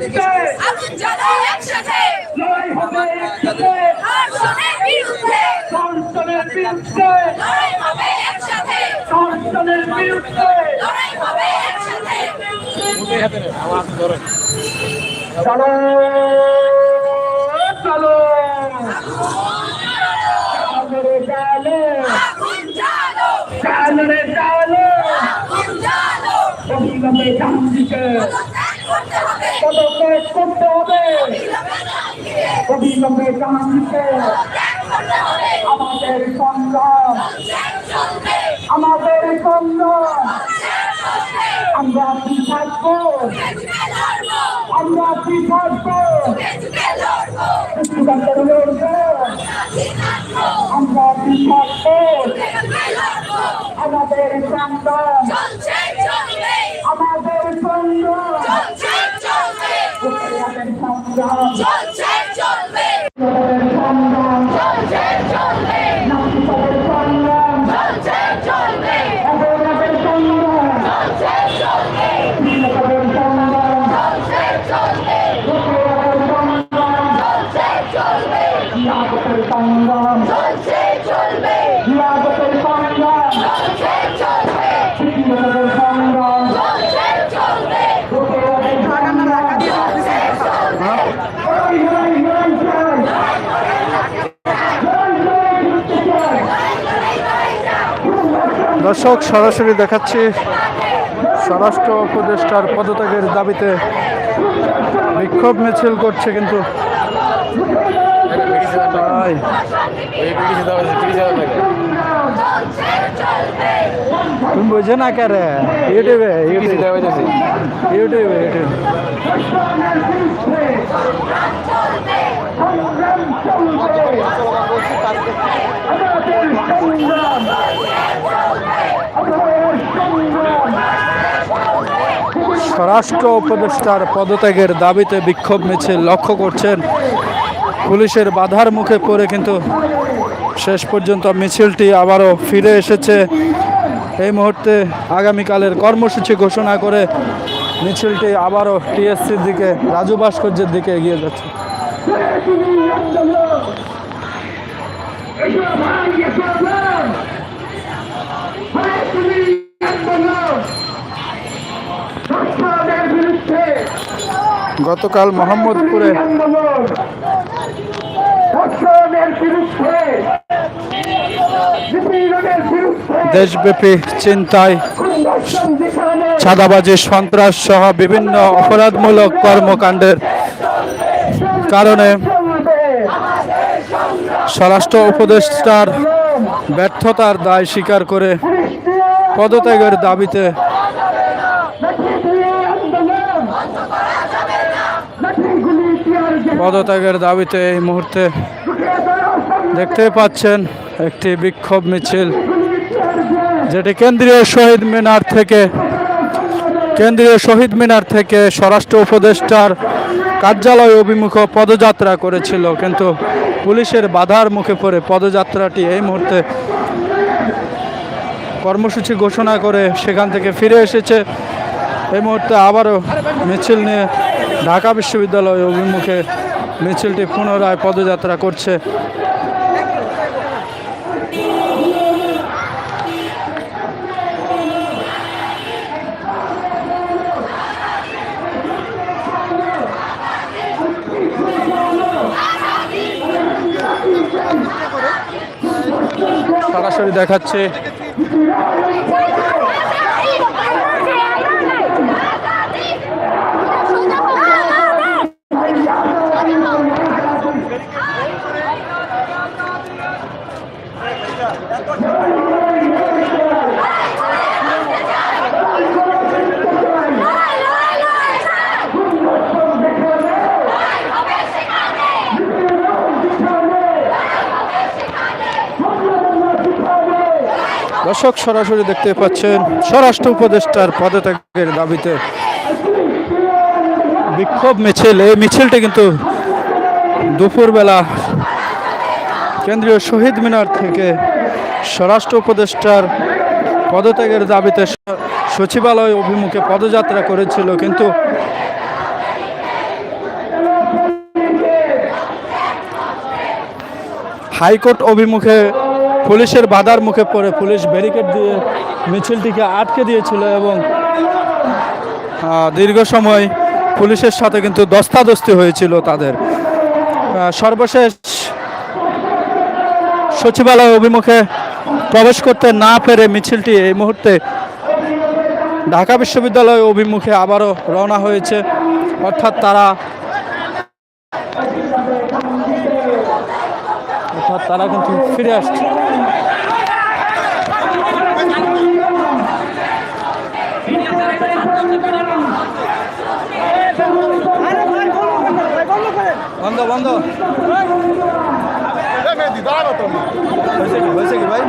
আগুন জ্বালাও একসাথে লড়াই হবে একসাথে। ধর্ষণের বিরুদ্ধে ধর্ষণের বিরুদ্ধে। লড়াই হবে একসাথে। ধর্ষণের বিরুদ্ধে। লড়াই হবে একসাথে। চলো চলো। চালরে চালো আগুন জ্বালো। চালরে চালো ত্যাগ করতে হবে। অবিলম্বে হবে আমাদের সংগ্রাম আমাদের সংগ্রাম। আমরা কি থাকব? আমরা কি থাকব? সংগ্রাম চলছে চলবে আমাদের সংগ্রাম চলছে চলবে নাগরিকদের সংগ্রাম চলছে চলবে আমাদের সংগ্রাম চলছে চলবে নাগরিকদের সংগ্রাম চলছে চলবে নাগরিকদের সংগ্রাম চলছে চলবে নাগরিকদের সংগ্রাম চলছে চলবে নাগরিকদের সংগ্রাম চলছে চলবে নাগরিকদের সংগ্রাম চলছে চলবে লড়াই লড়াই লড়াই চাই দর্শক, সরাসরি দেখাচ্ছি স্বরাষ্ট্র উপদেষ্টার পদত্যাগের দাবিতে বিক্ষোভ মিছিল করছে কিন্তু তুমি বুঝে না কে রে? ইউটিউবে ইউটিউবে ইউটিউবে ইউটিউবে স্বরাষ্ট্র উপদেষ্টার পদত্যাগের দাবিতে বিক্ষোভ মিছিল লক্ষ্য করছেন। পুলিশের বাধার মুখে পড়ে কিন্তু শেষ পর্যন্ত মিছিলটি আবারও ফিরে এসেছে। এই মুহূর্তে আগামীকালের কর্মসূচি ঘোষণা করে মিছিলটি আবারও টিএসসির দিকে, রাজু ভাস্কর্যের দিকে এগিয়ে যাচ্ছে। গতকাল মোহাম্মদপুরে দেশব্যাপী চিন্তায় চাঁদাবাজি, সন্ত্রাস সহ বিভিন্ন অপরাধমূলক কর্মকাণ্ডের কারণে স্বরাষ্ট্র উপদেষ্টার ব্যর্থতার দায় স্বীকার করে পদত্যাগের দাবিতে পদত্যাগের দাবিতে এই মুহূর্তে দেখতে পাচ্ছেন একটি বিক্ষোভ মিছিল, যেটি কেন্দ্রীয় শহীদ মিনার থেকে, কেন্দ্রীয় শহীদ মিনার থেকে স্বরাষ্ট্র উপদেষ্টার কার্যালয় অভিমুখ পদযাত্রা করেছিল। কিন্তু পুলিশের বাধার মুখে পড়ে পদযাত্রাটি এই মুহূর্তে কর্মসূচি ঘোষণা করে সেখান থেকে ফিরে এসেছে। এই মুহূর্তে আবারও মিছিল নিয়ে ঢাকা বিশ্ববিদ্যালয় অভিমুখে মিছিলটি পুনরায় পদযাত্রা করছে। সরাসরি দেখাচ্ছে। দর্শক সরাসরি দেখতে পাচ্ছেন স্বরাষ্ট্র উপদেষ্টার পদত্যাগের দাবিতে। বিক্ষোভ মিছিল, এই মিছিলটি কিন্তু দুপুরবেলা কেন্দ্রীয় শহীদ মিনার থেকে স্বরাষ্ট্র উপদেষ্টার পদত্যাগের দাবিতে সচিবালয় অভিমুখে পদযাত্রা করেছিল, কিন্তু হাইকোর্ট অভিমুখে পুলিশের বাধার মুখে পড়ে পুলিশ ব্যারিকেড দিয়ে মিছিলটিকে আটকে দিয়েছিল এবং দীর্ঘ সময় পুলিশের সাথে কিন্তু দস্তাদস্তি হয়েছিল তাদের। সর্বশেষ সচিবালয় অভিমুখে প্রবেশ করতে না পেরে মিছিলটি এই মুহূর্তে ঢাকা বিশ্ববিদ্যালয় অভিমুখে আবারও রওনা হয়েছে। অর্থাৎ তারা অর্থাৎ তারা কিন্তু ফিরে আসছে। বন্ধ বন্ধ। হয়েছে কি হয়েছে কি ভাই?